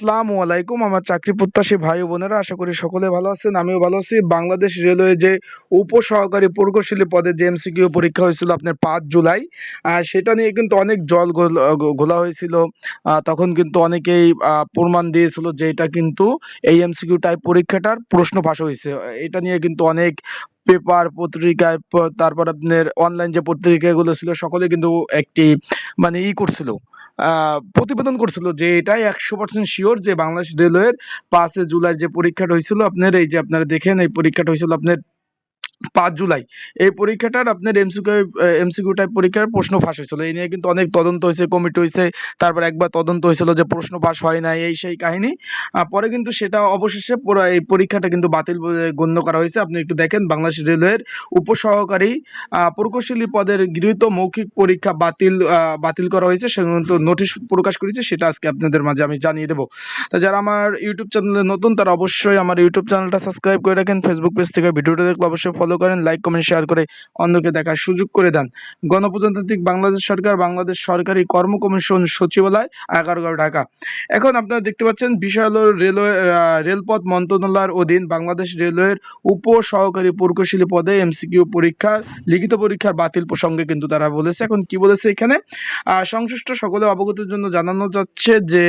আসসালামু আলাইকুম, আমার চাকরি প্রত্যাশী ভাই বোনেরা, আশা করি সকলে ভালো আছেন, আমিও ভালো আছি। বাংলাদেশ রেলওয়ে যে উপসহকারী প্রকৌশলী পদে যে এমসিকিউ পরীক্ষা হয়েছিল আপনার পাঁচ জুলাই সেটা নিয়ে কিন্তু অনেক জল ঘোলা হয়েছিল। তখন কিন্তু অনেকেই প্রমাণ দিয়েছিল যে এটা কিন্তু এই এমসিকিউ টাইপ পরীক্ষাটার প্রশ্ন ফাঁস হয়েছে। এটা নিয়ে কিন্তু অনেক পেপার, পত্রিকায় তারপর আপনার অনলাইন যে পত্রিকাগুলো ছিল, সকলে কিন্তু একটি মানে ই করছিল। প্রতিবেদন করছিল যে এটাই একশো পার্সেন্ট শিওর যে বাংলাদেশ রেলওয়ের পাঁচে জুলাই যে পরীক্ষাটা হয়েছিল আপনার, এই যে আপনারা দেখেন, এই পরীক্ষাটা হয়েছিল আপনার পাঁচ জুলাই। এই পরীক্ষাটার আপনার এমসিকিউ এমসিকিউ টাইপ পরীক্ষার প্রশ্ন ফাঁস হয়েছিল। এই নিয়ে কিন্তু অনেক তদন্ত হয়েছে কমিটি হয়েছে, তারপর একবার তদন্ত হয়েছিল যে প্রশ্ন ফাঁস হয় না এই সেই কাহিনী। পরে কিন্তু সেটা অবশেষে এই পরীক্ষাটা কিন্তু বাতিল বলে গণ্য করা হয়েছে। আপনি একটু দেখেন, বাংলাদেশ রেলওয়ের উপসহকারী প্রকৌশলী পদের গৃহীত মৌখিক পরীক্ষা বাতিল বাতিল করা হয়েছে। সে কিন্তু নোটিশ প্রকাশ করেছে, সেটা আজকে আপনাদের মাঝে আমি জানিয়ে দেবো। তা যারা আমার ইউটিউব চ্যানেলে নতুন, তারা অবশ্যই আমার ইউটিউব চ্যানেলটা সাবস্ক্রাইব করে রাখেন। ফেসবুক পেজ থেকে ভিডিওটা দেখলে অবশ্যই ফলো করেন লাইক কমেন্ট শেয়ার করে অন্যকে দেখার সুযোগ করে দেন। গণপ্রজাতান্ত্রিক বাংলাদেশ সরকার, বাংলাদেশ সরকারি কর্ম কমিশন সচিবালয়, এগারোগাঁও, ঢাকা। এখন আপনারা দেখতে পাচ্ছেন বিষয় হলো রেলওয়ে রেলপথ মন্ত্রণালয়ের অধীন বাংলাদেশ রেলওয়ের উপ সহকারী প্রকৌশলী পদে এমসিকিউ পরীক্ষা, লিখিত পরীক্ষার বাতিল প্রসঙ্গে কিন্তু তারা বলেছে। এখন কি বলেছে এখানে? সংশ্লিষ্ট সকলে অবগতির জন্য জানানো যাচ্ছে যে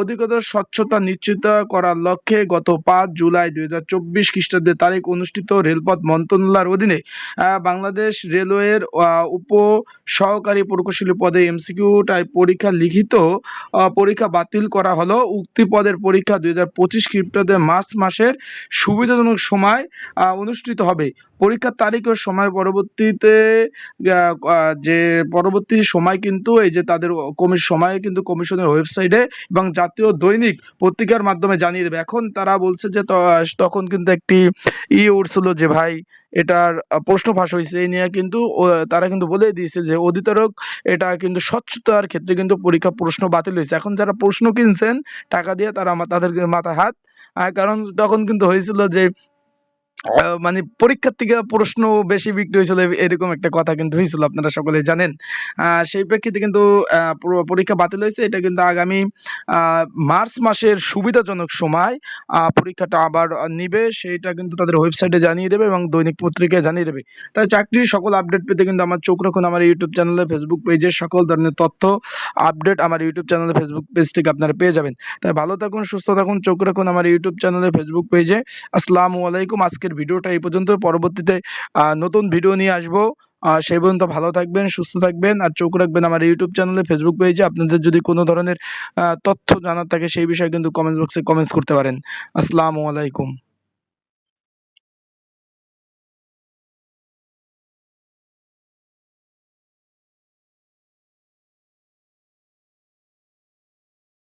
অধিকতর স্বচ্ছতা নিশ্চিত করার লক্ষ্যে গত পাঁচ জুলাই দুই হাজার চব্বিশ খ্রিস্টাব্দের তারিখ অনুষ্ঠিত রেলপথ মন্ত্রণালয়ের অধীনে বাংলাদেশ রেলওয়ের উপ সহকারী প্রকৌশলী পদে এমসিকিউ টাইপ পরীক্ষা লিখিত পরীক্ষা বাতিল করা হলো। উক্তি পদের পরীক্ষা দুই হাজার পঁচিশ খ্রিস্টাব্দে মার্চ মাসের সুবিধাজনক সময় অনুষ্ঠিত হবে। পরীক্ষার তারিখ ও সময় পরবর্তীতে যে পরবর্তী সময় কিন্তু এই যে তাদের কমিশ, সময়ে কিন্তু কমিশনের ওয়েবসাইটে এবং জাতীয় দৈনিক পত্রিকার মাধ্যমে জানিয়ে দেবে। এখন তারা বলছে যে তখন কিন্তু একটি ই উঠছিল যে ভাই এটার প্রশ্ন ফাঁস হয়েছে। এই নিয়ে কিন্তু তারা কিন্তু বলে দিয়েছে যে অধিতরক এটা কিন্তু স্বচ্ছতার ক্ষেত্রে কিন্তু পরীক্ষা প্রশ্ন বাতিল হয়েছে। এখন যারা প্রশ্ন কিনছেন, টাকা দিয়ে তারা তাদের মাথায় হাত কারণ তখন কিন্তু হয়েছিল যে মানে পরীক্ষার থেকে প্রশ্ন বেশি বিক্রি হয়েছিল এরকম একটা কথা কিন্তু হয়েছিল, আপনারা সকলে জানেন। সেই প্রেক্ষিতে কিন্তু পরীক্ষা বাতিল হয়েছে। এটা কিন্তু আগামী মার্চ মাসের সুবিধাজনক সময় পরীক্ষাটা আবার নিবে। সেইটা কিন্তু তাদের ওয়েবসাইটে জানিয়ে দেবে এবং দৈনিক পত্রিকায় জানিয়ে দেবে। তাই চাকরির সকল আপডেট পেতে কিন্তু আমার চোখ রাখুন আমার ইউটিউব চ্যানেলে ফেসবুক পেজে সকল ধরনের তথ্য আপডেট আমার ইউটিউব চ্যানেলে ফেসবুক পেজ থেকে আপনারা পেয়ে যাবেন। তাই ভালো থাকুন, সুস্থ থাকুন, চোখ রাখুন আমার ইউটিউব চ্যানেলে ফেসবুক পেজে আসসালামু আলাইকুম। আজকের ভিডিওটা এই পর্যন্ত। পরবর্তীতে নতুন ভিডিও নিয়ে আসব। সেই পর্যন্ত ভালো থাকবেন, সুস্থ থাকবেন আর চোখ রাখবেন আমার ইউটিউব চ্যানেলে ফেসবুক পেজে আপনাদের যদি কোনো ধরনের তথ্য জানার থাকে, সেই বিষয়ে কিন্তু কমেন্টস বক্সে কমেন্টস করতে পারেন। আসসালামু আলাইকুম।